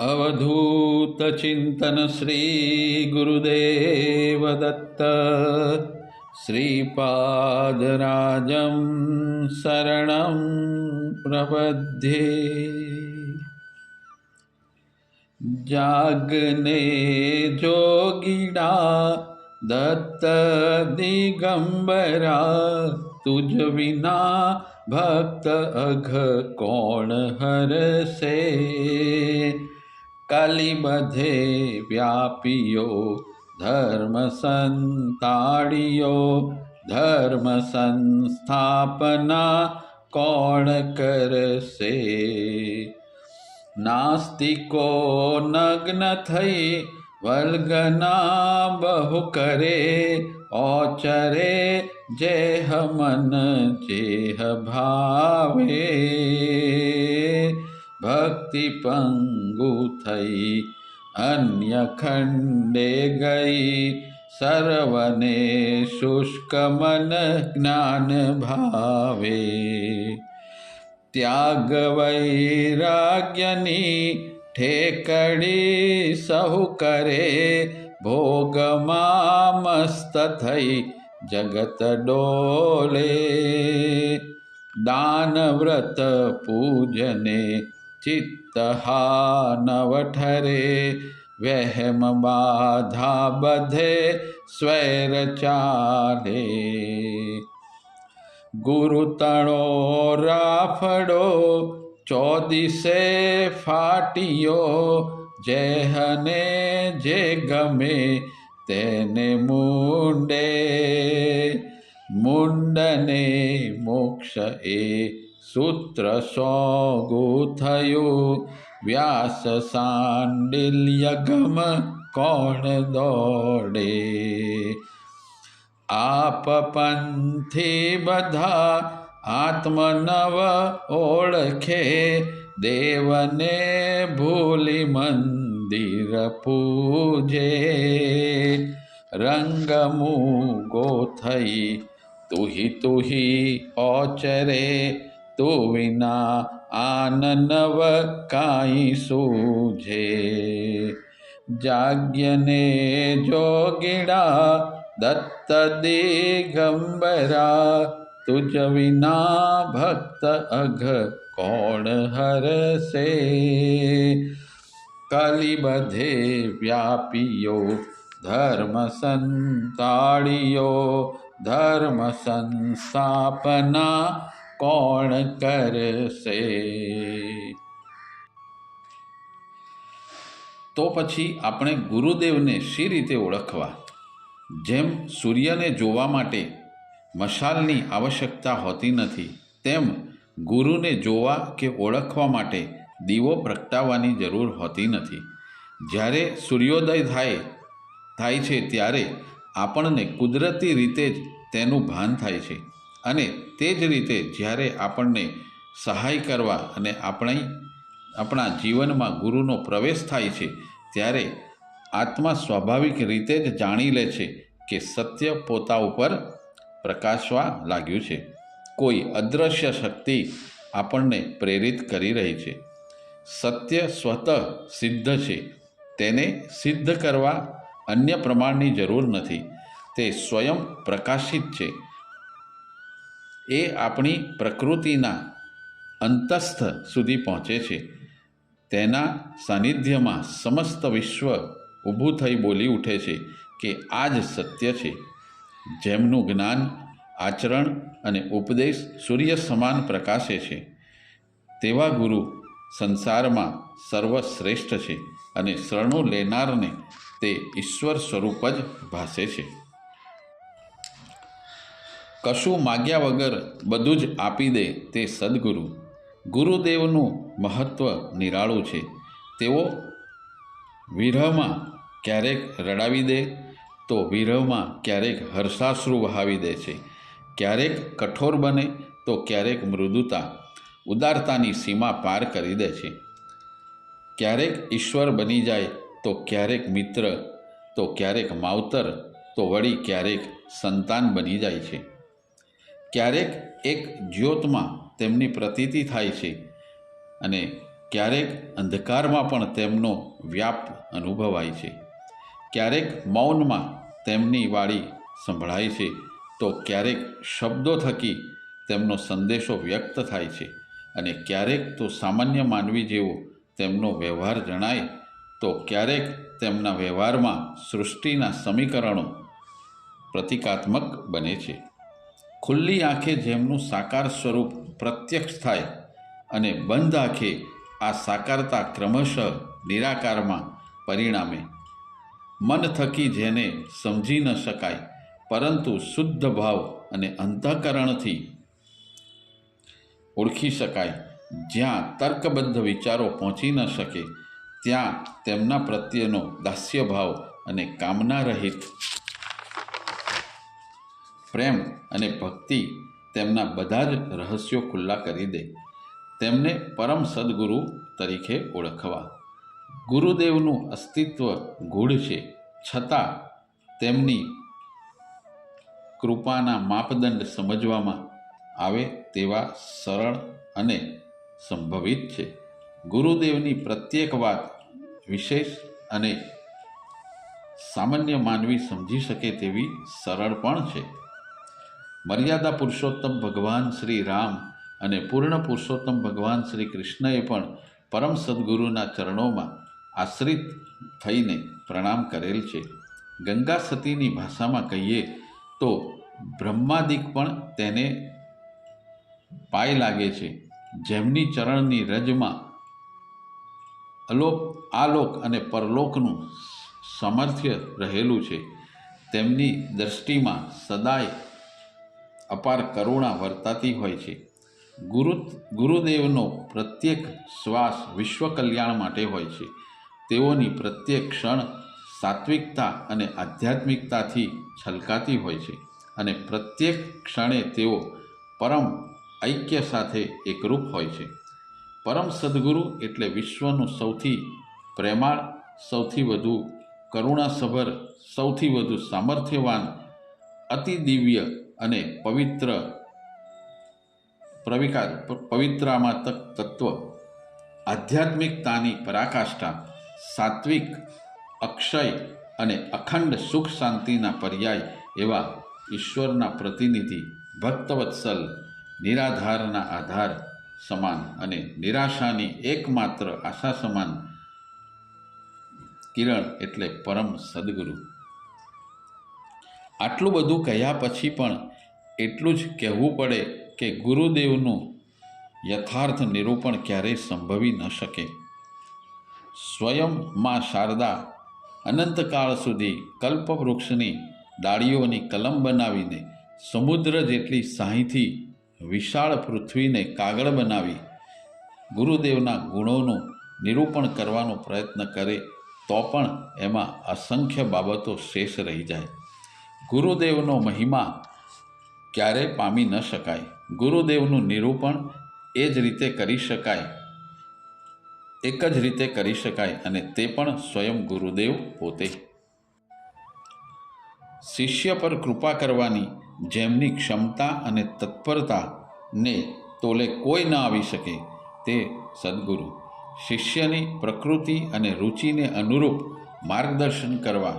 અવધૂતચિંતન શ્રી ગુરુદેવ દત્ત શ્રીપાદરાજં શરણં પ્રપદ્યે જાગને જોગીડા દત્ત દિગંબરા તુજ વિના ભક્ત અઘ કોણ હરસે કલી બધે વ્યાપીયો ધર્મ સંતાડિયો ધર્મ સંસ્થાપના કોણ કરશે નાસ્તિકો નગ્ન થઈ વલ્ગના બહુ કરે ઓચરે જેહ મન જેહ ભાવે ભક્તિ પંગુ થઈ અન્ય ખંડે ગઈ સર્વને શુષ્ક મન જ્ઞાન ભાવે ત્યાગ વૈરાગ્યની ઠેકડી સહુ કરે ભોગમાં મસ્ત થઈ જગત ડોલે દાન વ્રત પૂજને ચિત્ત નવ ઠરે વહેમ બાધા બધે સ્વૈર ચાલે ગુરુ તણો રાફડો ચોદિસે ફાટિયો જેહને જે ગમે તેને મુંડે મુંડને મોક્ષ એ सूत्रसौगोथयो व्याससाण्डिल्यगम कौन दौड़े? आप पंथे बधा आत्मनव ओळखे, देवने भूली मंदिर पूजे। रंगमू गोथई तुही तुही औचरे तो विना आननव काई सूझे। जाग्यने जोगिड़ा दत्त दिगंबरा, तुझ विना भक्त अघ कौन हर से कलिबधे व्यापियो, धर्म संताड़ियो, धर्म संस्थापना કોણ કરશે? તો પછી આપણે ગુરુદેવને શી રીતે ઓળખવા? જેમ સૂર્યને જોવા માટે મશાલની આવશ્યકતા હોતી નથી, તેમ ગુરુને જોવા કે ઓળખવા માટે દીવો પ્રગટાવવાની જરૂર હોતી નથી. જ્યારે સૂર્યોદય થાય થાય છે ત્યારે આપણને કુદરતી રીતે જ તેનું ભાન થાય છે. અને તે જ રીતે જ્યારે આપણને સહાય કરવા અને આપણી આપણા જીવનમાં ગુરુનો પ્રવેશ થાય છે, ત્યારે આત્મા સ્વાભાવિક રીતે જ જાણી લે છે કે સત્ય પોતા ઉપર પ્રકાશવા લાગ્યું છે. કોઈ અદૃશ્ય શક્તિ આપણને પ્રેરિત કરી રહી છે. સત્ય સ્વતઃ સિદ્ધ છે. તેને સિદ્ધ કરવા અન્ય પ્રમાણની જરૂર નથી. તે સ્વયં પ્રકાશિત છે. એ આપણી પ્રકૃતિના અંતસ્થ સુધી પહોંચે છે. તેના સાનિધ્યમાં સમસ્ત વિશ્વ ઊભું થઈ બોલી ઉઠે છે કે આ જ સત્ય છે. જેમનું જ્ઞાન, આચરણ અને ઉપદેશ સૂર્ય સમાન પ્રકાશે છે. તેવા ગુરુ સંસારમાં સર્વશ્રેષ્ઠ છે અને શરણું લેનારને તે ઈશ્વર સ્વરૂપ જ ભાસે છે. કશું માગ્યા વગર બધું જ આપી દે તે સદગુરુ. ગુરુદેવનું મહત્ત્વ નિરાળું છે. તેઓ વિરહમાં ક્યારેક રડાવી દે તો વિરહમાં ક્યારેક હર્ષાશ્રુ વહાવી દે છે. ક્યારેક કઠોર બને તો ક્યારેક મૃદુતા, ઉદારતાની સીમા પાર કરી દે છે. ક્યારેક ઈશ્વર બની જાય તો ક્યારેક મિત્ર, તો ક્યારેક માવતર, તો વળી ક્યારેક સંતાન બની જાય છે. ક્યારેક એક જ્યોતમાં તેમની પ્રતીતિ થાય છે અને ક્યારેક અંધકારમાં પણ તેમનો વ્યાપ અનુભવાય છે. ક્યારેક મૌનમાં તેમની વાળી સંભળાય છે તો ક્યારેક શબ્દો થકી તેમનો સંદેશો વ્યક્ત થાય છે અને ક્યારેક તો સામાન્ય માનવી જેવો તેમનો વ્યવહાર જણાય તો ક્યારેક તેમના વ્યવહારમાં સૃષ્ટિના સમીકરણો પ્રતિકાત્મક બને છે. ખુલ્લી આંખે જેમનું સાકાર સ્વરૂપ પ્રત્યક્ષ થાય અને બંધ આંખે આ સાકારતા ક્રમશઃ નિરાકારમાં પરિણામે. મન થકી જેને સમજી ન શકાય, પરંતુ શુદ્ધ ભાવ અને અંતઃકરણથી ઓળખી શકાય. જ્યાં તર્કબદ્ધ વિચારો પહોંચી ન શકે, ત્યાં તેમના પ્રત્યેનો દાસ્યભાવ અને કામના રહિત પ્રેમ અને ભક્તિ તેમના બધા જ રહસ્યો ખુલ્લા કરી દે. તેમને પરમ સદગુરુ તરીકે ઓળખવા. ગુરુદેવનું અસ્તિત્વ ગૂઢ છે. છતાં તેમની કૃપાના માપદંડ સમજવામાં આવે તેવા સરળ અને સંભવિત છે. ગુરુદેવની પ્રત્યેક વાત વિશેષ અને સામાન્ય માનવી સમજી શકે તેવી સરળ પણ છે. મર્યાદા પુરુષોત્તમ ભગવાન શ્રી રામ અને પૂર્ણ પુરુષોત્તમ ભગવાન શ્રી કૃષ્ણએ પણ પરમ સદગુરુના ચરણોમાં આશ્રિત થઈને પ્રણામ કરેલ છે. ગંગા સતીની ભાષામાં કહીએ તો બ્રહ્માદિક પણ તેને પાય લાગે છે. જેમની ચરણની રજમાં અલોક, આલોક અને પરલોકનું સામર્થ્ય રહેલું છે. તેમની દ્રષ્ટિમાં સદાય અપાર કરુણા વર્તાતી હોય છે. ગુરુ, ગુરુદેવનો પ્રત્યેક શ્વાસ વિશ્વ કલ્યાણ માટે હોય છે. તેઓની પ્રત્યેક ક્ષણ સાત્વિકતા અને આધ્યાત્મિકતાથી છલકાતી હોય છે અને પ્રત્યેક ક્ષણે તેઓ પરમ ઐક્ય સાથે એકરૂપ હોય છે. પરમ સદગુરુ એટલે વિશ્વનું સૌથી પ્રેમાળ, સૌથી વધુ કરુણાસભર, સૌથી વધુ સામર્થ્યવાન, અતિ દિવ્ય અને પવિત્ર પ્રવિકા પવિત્રામાં તત્વ, આધ્યાત્મિકતાની પરાકાષ્ઠા, સાત્વિક અક્ષય અને અખંડ સુખ શાંતિના પર્યાય એવા ઈશ્વરના પ્રતિનિધિ ભક્તવત્સલ નિરાધારના આધાર સમાન અને નિરાશાની એકમાત્ર આશા સમાન કિરણ એટલે પરમ સદગુરુ. આટલું બધું કહ્યા પછી પણ એટલું જ કહેવું પડે કે ગુરુદેવનું યથાર્થ નિરૂપણ ક્યારેય સંભવી ન શકે. સ્વયં માં શારદા અનંતકાળ સુધી કલ્પવૃક્ષની ડાળીઓની કલમ બનાવીને સમુદ્ર જેટલી સાહીથી વિશાળ પૃથ્વીને કાગળ બનાવી ગુરુદેવના ગુણોનું નિરૂપણ કરવાનો પ્રયત્ન કરે તો પણ એમાં અસંખ્ય બાબતો શેષ રહી જાય. ગુરુદેવનો મહિમા ક્યારેય પામી ન શકાય. ગુરુદેવનું નિરૂપણ એ જ રીતે કરી શકાય. એક જ રીતે કરી શકાય અને તે પણ સ્વયં ગુરુદેવ પોતે. શિષ્ય પર કૃપા કરવાની જેમની ક્ષમતા અને તત્પરતાને તોલે કોઈ ન આવી શકે તે સદગુરુ. શિષ્યની પ્રકૃતિ અને રુચિને અનુરૂપ માર્ગદર્શન કરવા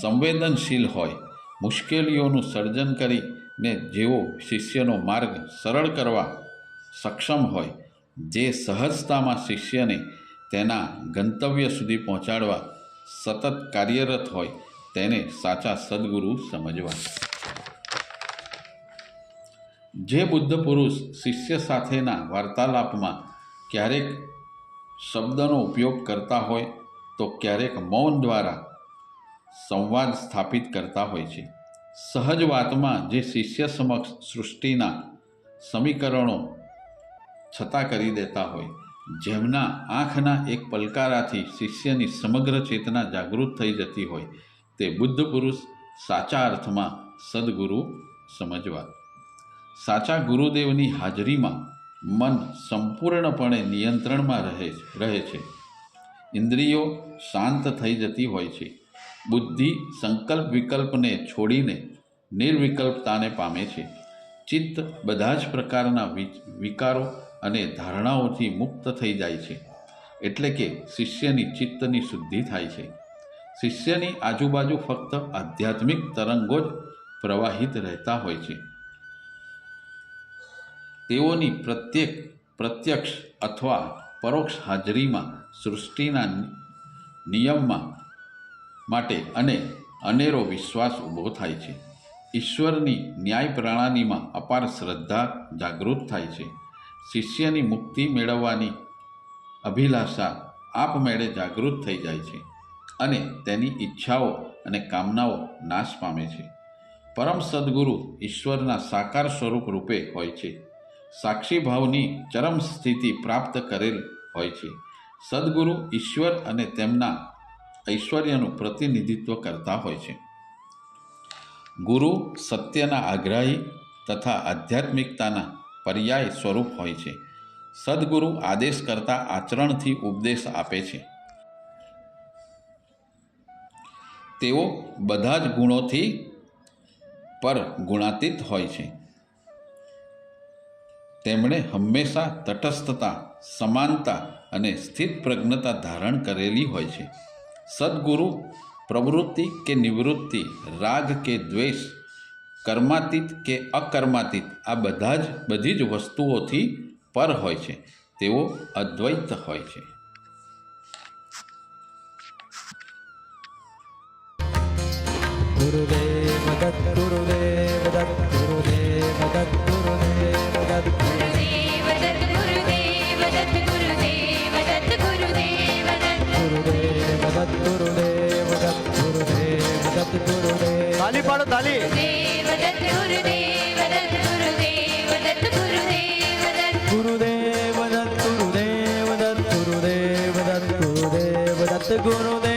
સંવેદનશીલ હોય, મુશ્કેલીઓનું સર્જન કરીને જેવો શિષ્યનો માર્ગ સરળ કરવા સક્ષમ હોય, જે સહજતામાં શિષ્યને તેના ગંતવ્ય સુધી પહોંચાડવા સતત કાર્યરત હોય, તેને સાચા સદગુરુ સમજવા. જે બુદ્ધ પુરુષ શિષ્ય સાથેના વાર્તાલાપમાં ક્યારેક શબ્દનો ઉપયોગ કરતા હોય, તો ક્યારેક મૌન દ્વારા સંવાદ સ્થાપિત કરતા હોય છે. સહજ વાતમાં જે શિષ્ય સમક્ષ સૃષ્ટિના સમીકરણો છતાં કરી દેતા હોય, જેમના આંખના એક પલકારાથી શિષ્યની સમગ્ર ચેતના જાગૃત થઈ જતી હોય, તે બુદ્ધ પુરુષ સાચા અર્થમાં સદગુરુ સમજવા. સાચા ગુરુદેવની હાજરીમાં મન સંપૂર્ણપણે નિયંત્રણમાં રહે રહે છે. ઇન્દ્રિયો શાંત થઈ જતી હોય છે. બુદ્ધિ સંકલ્પ વિકલ્પને છોડીને નિર્વિકલ્પતાને પામે છે. ચિત્ત બધા જ પ્રકારના વિકારો અને ધારણાઓથી મુક્ત થઈ જાય છે. એટલે કે શિષ્યની ચિત્તની શુદ્ધિ થાય છે. શિષ્યની આજુબાજુ ફક્ત આધ્યાત્મિક તરંગો જ પ્રવાહિત રહેતા હોય છે. તેઓની પ્રત્યેક, પ્રત્યક્ષ અથવા પરોક્ષ હાજરીમાં સૃષ્ટિના નિયમમાં માટે અને અનેરો વિશ્વાસ ઊભો થાય છે. ઈશ્વરની ન્યાય પ્રણાલીમાં અપાર શ્રદ્ધા જાગૃત થાય છે. શિષ્યની મુક્તિ મેળવવાની અભિલાષા આપમેળે જાગૃત થઈ જાય છે અને તેની ઈચ્છાઓ અને કામનાઓ નાશ પામે છે. પરમ સદગુરુ ઈશ્વરના સાકાર સ્વરૂપ રૂપે હોય છે. સાક્ષી ભાવની ચરમ સ્થિતિ પ્રાપ્ત કરેલ હોય છે. સદગુરુ ઈશ્વર અને તેમના ઐશ્વર્યનું પ્રતિનિધિત્વ કરતા હોય છે. ગુરુ સત્યના આગ્રહી તથા આધ્યાત્મિકતાના પર્યાય સ્વરૂપ હોય છે. સદગુરુ આદેશ કરતા આચરણથી ઉપદેશ આપે છે. તેઓ બધા જ ગુણોથી પર ગુણાતીત હોય છે. તેમણે હંમેશા તટસ્થતા, સમાનતા અને સ્થિત પ્રજ્ઞતા ધારણ કરેલી હોય છે. સદગુરુ પ્રવૃત્તિ કે નિવૃત્તિ રાગ કે દ્વેષ કર્માતીત કે અકર્માતીત આ બધા જ બધી જ વસ્તુઓથી પર હોય છે, તેઓ અદ્વૈત હોય છે. ગુરુદેવ ગુરુદેવ भेंडी पाडत झाली गुरुदेव दत्त गुरुदेव दत्त गुरुदेव दत्त गुरुदेव दत्त गुरुदेव